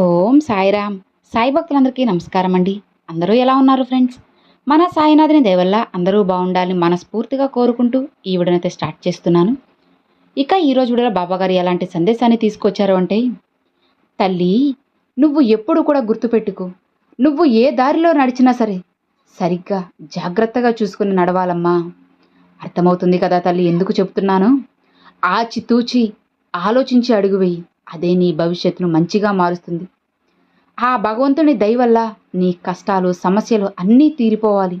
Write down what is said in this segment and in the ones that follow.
ఓం సాయిరామ్. సాయి భక్తులందరికీ నమస్కారం అండి. అందరూ ఎలా ఉన్నారు ఫ్రెండ్స్? మన సాయినాథుని దేవల్ల అందరూ బాగుండాలని మనస్ఫూర్తిగా కోరుకుంటూ ఈ విడనైతే స్టార్ట్ చేస్తున్నాను. ఇక ఈరోజు వీడియోలో బాబాగారు ఎలాంటి సందేశాన్ని తీసుకొచ్చారు అంటే తల్లి నువ్వు ఎప్పుడు కూడా గుర్తుపెట్టుకో. నువ్వు ఏ దారిలో నడిచినా సరే సరిగ్గా జాగ్రత్తగా చూసుకుని నడవాలమ్మా. అర్థమవుతుంది కదా తల్లి ఎందుకు చెప్తున్నాను? ఆచితూచి ఆలోచించి అడుగు అదే నీ భవిష్యత్తును మంచిగా మారుస్తుంది. ఆ భగవంతుని దయ వల్ల నీ కష్టాలు సమస్యలు అన్నీ తీరిపోవాలి.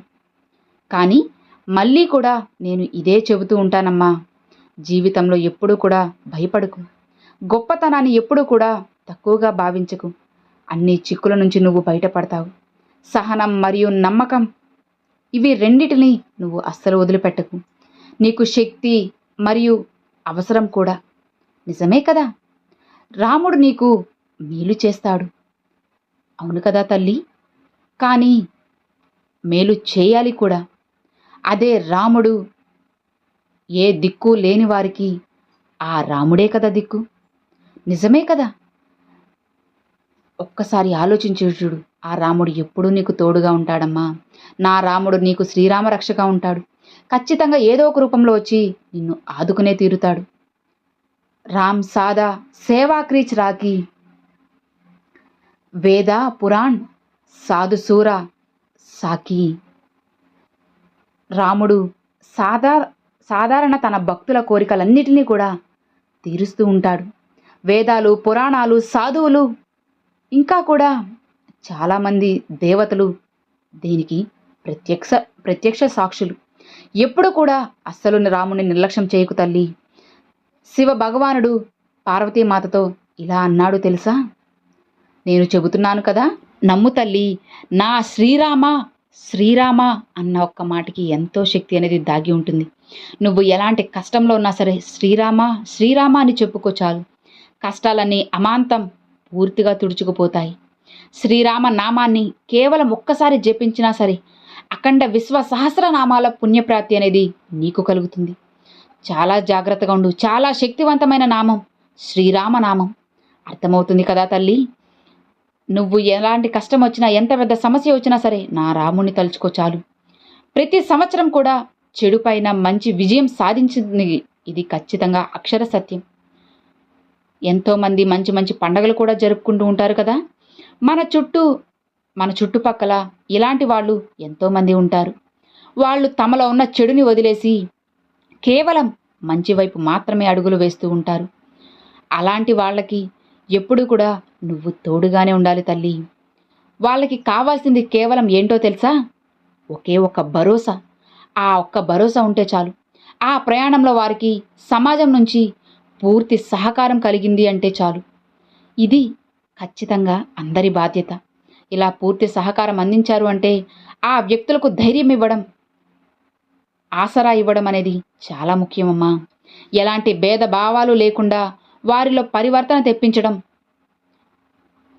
కానీ మళ్ళీ కూడా నేను ఇదే చెబుతూ ఉంటానమ్మా. జీవితంలో ఎప్పుడూ కూడా భయపడకు. గొప్పతనాన్ని ఎప్పుడూ కూడా తక్కువగా భావించకు. అన్ని చిక్కుల నుంచి నువ్వు బయటపడతావు. సహనం మరియు నమ్మకం ఇవి రెండిటిని నువ్వు అస్సలు వదిలిపెట్టకు. నీకు శక్తి మరియు అవసరం కూడా. నిజమే కదా? రాముడు నీకు మేలు చేస్తాడు. అవును కదా తల్లి? కానీ మేలు చేయాలి కూడా. అదే రాముడు ఏ దిక్కు లేని వారికి ఆ రాముడే కదా దిక్కు. నిజమే కదా? ఒక్కసారి ఆలోచించు చూడు ఆ రాముడు ఎప్పుడూ నీకు తోడుగా ఉంటాడమ్మా. నా రాముడు నీకు శ్రీరామ రక్షగా ఉంటాడు. ఖచ్చితంగా ఏదో ఒక రూపంలో వచ్చి నిన్ను ఆదుకునే తీరుతాడు. రామ్ సాదా సేవా క్రీచ్ రాకి వేదా పురాణ్ సాధు సూర సాకి రాముడు సాదా సాధారణ తన భక్తుల కోరికలన్నిటినీ కూడా తీరుస్తూ ఉంటాడు. వేదాలు పురాణాలు సాధువులు ఇంకా కూడా చాలామంది దేవతలు దీనికి ప్రత్యక్ష ప్రత్యక్ష సాక్షులు. ఎప్పుడు కూడా అస్సలు రాముని నిర్లక్ష్యం చేయకు తల్లి. శివ భగవానుడు పార్వతీమాతతో ఇలా అన్నాడు తెలుసా? నేను చెబుతున్నాను కదా నమ్ము తల్లి నా శ్రీరామ శ్రీరామ అన్న ఒక్క మాటకి ఎంతో శక్తి అనేది దాగి ఉంటుంది. నువ్వు ఎలాంటి కష్టంలో ఉన్నా సరే శ్రీరామ శ్రీరామ అని చెప్పుకో చాలు. కష్టాలన్నీ అమాంతం పూర్తిగా తుడుచుకుపోతాయి. శ్రీరామ నామాన్ని కేవలం ఒక్కసారి జపించినా సరే అఖండ విశ్వ సహస్రనామాల పుణ్యప్రాప్తి అనేది నీకు కలుగుతుంది. చాలా జాగ్రత్తగా ఉండు. చాలా శక్తివంతమైన నామం. శ్రీరామ నామం. అర్థమవుతుంది కదా తల్లి? నువ్వు ఎలాంటి కష్టం వచ్చినా ఎంత పెద్ద సమస్య వచ్చినా సరే నా రాముణ్ణి తలుచుకో చాలు. ప్రతి సంవత్సరం కూడా చెడుపైన మంచి విజయం సాధించింది ఇది ఖచ్చితంగా అక్షర సత్యం. ఎంతోమంది మంచి మంచి పండగలు కూడా జరుపుకుంటూ ఉంటారు కదా? మన చుట్టూ మన చుట్టుపక్కల ఇలాంటి వాళ్ళు ఎంతోమంది ఉంటారు. వాళ్ళు తమలో ఉన్న చెడుని వదిలేసి కేవలం మంచి వైపు మాత్రమే అడుగులు వేస్తూ ఉంటారు. అలాంటి వాళ్ళకి ఎప్పుడు కూడా నువ్వు తోడుగానే ఉండాలి తల్లి. వాళ్ళకి కావాల్సింది కేవలం ఏంటో తెలుసా? ఒకే ఒక్క భరోసా. ఆ ఒక్క భరోసా ఉంటే చాలు. ఆ ప్రయాణంలో వారికి సమాజం నుంచి పూర్తి సహకారం కలిగింది అంటే చాలు. ఇది ఖచ్చితంగా అందరి బాధ్యత. ఇలా పూర్తి సహకారం అందించారు అంటే ఆ వ్యక్తులకు ధైర్యం ఇవ్వడం ఆసరా ఇవ్వడం అనేది చాలా ముఖ్యమమ్మా. ఎలాంటి భేదభావాలు లేకుండా వారిలో పరివర్తన తెప్పించడం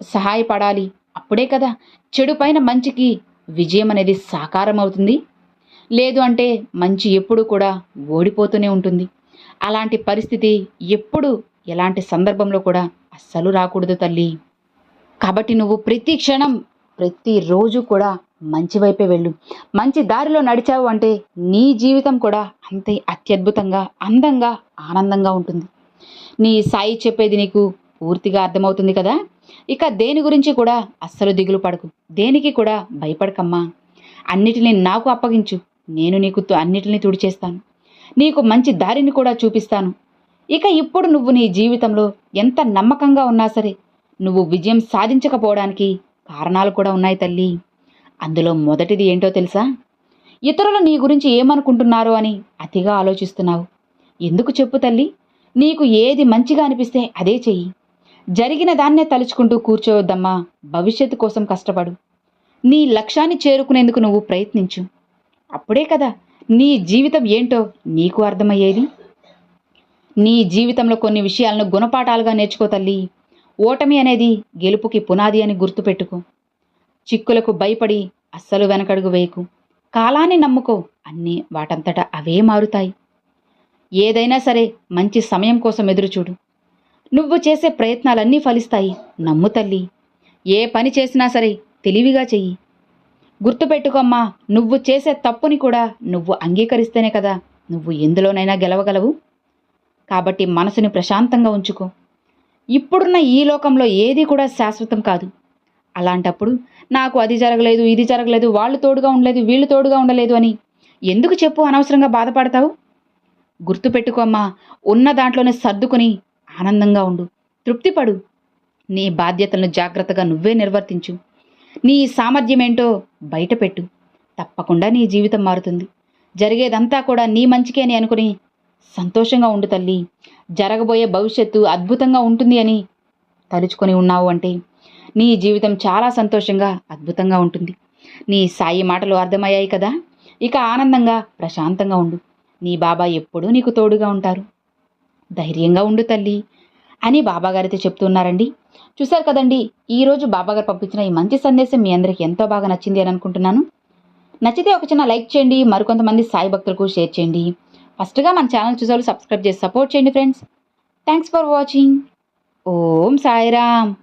సహాయపడాలి. అప్పుడే కదా చెడు పైన మంచికి విజయం అనేది సాకారం అవుతుంది లేదు అంటే మంచి ఎప్పుడు కూడా ఓడిపోతూనే ఉంటుంది. అలాంటి పరిస్థితి ఎప్పుడు ఎలాంటి సందర్భంలో కూడా అస్సలు రాకూడదు తల్లి. కాబట్టి నువ్వు ప్రతి క్షణం ప్రతిరోజు కూడా మంచి వైపే వెళ్ళు. మంచి దారిలో నడిచావు అంటే నీ జీవితం కూడా అంతే అత్యద్భుతంగా అందంగా ఆనందంగా ఉంటుంది. నీ సాయి చెప్పేది నీకు పూర్తిగా అర్థమవుతుంది కదా? ఇక దేని గురించి కూడా అస్సలు దిగులు పడకు. దేనికి కూడా భయపడకమ్మా. అన్నిటినీ నాకు అప్పగించు. నేను నీకు అన్నిటిని తుడిచేస్తాను. నీకు మంచి దారిని కూడా చూపిస్తాను. ఇక ఇప్పుడు నువ్వు నీ జీవితంలో ఎంత నమ్మకంగా ఉన్నా సరే నువ్వు విజయం సాధించకపోవడానికి కారణాలు కూడా ఉన్నాయి తల్లి. అందులో మొదటిది ఏంటో తెలుసా? ఇతరులు నీ గురించి ఏమనుకుంటున్నారు అని అతిగా ఆలోచిస్తున్నావు. ఎందుకు చెప్పు తల్లి? నీకు ఏది మంచిగా అనిపిస్తే అదే చెయ్యి. జరిగిన దాన్నే తలుచుకుంటూ కూర్చోవద్దమ్మా. భవిష్యత్తు కోసం కష్టపడు. నీ లక్ష్యాన్ని చేరుకునేందుకు నువ్వు ప్రయత్నించు. అప్పుడే కదా నీ జీవితం ఏంటో నీకు అర్థమయ్యేది? నీ జీవితంలో కొన్ని విషయాలను గుణపాఠాలుగా నేర్చుకో తల్లి. ఓటమి అనేది గెలుపుకి పునాది అని గుర్తుపెట్టుకో. చిక్కులకు భయపడి అస్సలు వెనకడుగు వేయకు. కాలాన్ని నమ్ముకో అన్నీ వాటంతట అవే మారుతాయి. ఏదైనా సరే మంచి సమయం కోసం ఎదురుచూడు. నువ్వు చేసే ప్రయత్నాలన్నీ ఫలిస్తాయి. నమ్ము తల్లి. ఏ పని చేసినా సరే తెలివిగా చెయ్యి. గుర్తుపెట్టుకోమ్మా నువ్వు చేసే తప్పుని కూడా నువ్వు అంగీకరిస్తేనే కదా నువ్వు ఎందులోనైనా గెలవగలవు. కాబట్టి మనసుని ప్రశాంతంగా ఉంచుకో. ఇప్పుడున్న ఈ లోకంలో ఏది కూడా శాశ్వతం కాదు. అలాంటప్పుడు నాకు అది జరగలేదు ఇది జరగలేదు వాళ్ళు తోడుగా ఉండలేదు వీళ్ళు తోడుగా ఉండలేదు అని ఎందుకు చెప్పు అనవసరంగా బాధపడతావు? గుర్తుపెట్టుకోమ్మా ఉన్న దాంట్లోనే సర్దుకొని ఆనందంగా ఉండు. తృప్తిపడు. నీ బాధ్యతలను జాగ్రత్తగా నువ్వే నిర్వర్తించు. నీ సామర్థ్యం ఏంటో బయటపెట్టు. తప్పకుండా నీ జీవితం మారుతుంది. జరిగేదంతా కూడా నీ మంచికే అని అనుకుని సంతోషంగా ఉండు తల్లి. జరగబోయే భవిష్యత్తు అద్భుతంగా ఉంటుంది అని తలుచుకొని ఉన్నావు అంటే నీ జీవితం చాలా సంతోషంగా అద్భుతంగా ఉంటుంది. నీ సాయి మాటలు అర్థమయ్యాయి కదా? ఇక ఆనందంగా ప్రశాంతంగా ఉండు. నీ బాబా ఎప్పుడూ నీకు తోడుగా ఉంటారు. ధైర్యంగా ఉండు తల్లి అని బాబాగారితో చెప్తున్నారండి. చూశారు కదండి ఈరోజు బాబాగారు పంపించిన ఈ మంచి సందేశం మీ అందరికీ ఎంతో బాగా నచ్చింది అని అనుకుంటున్నాను. నచ్చితే ఒక చిన్న లైక్ చేయండి మరికొంతమంది సాయి భక్తులకు షేర్ చేయండి. ఫస్ట్గా మన ఛానల్ చూసేవాళ్ళు సబ్స్క్రైబ్ చేసి సపోర్ట్ చేయండి friends. Thanks for watching. Om Sairam.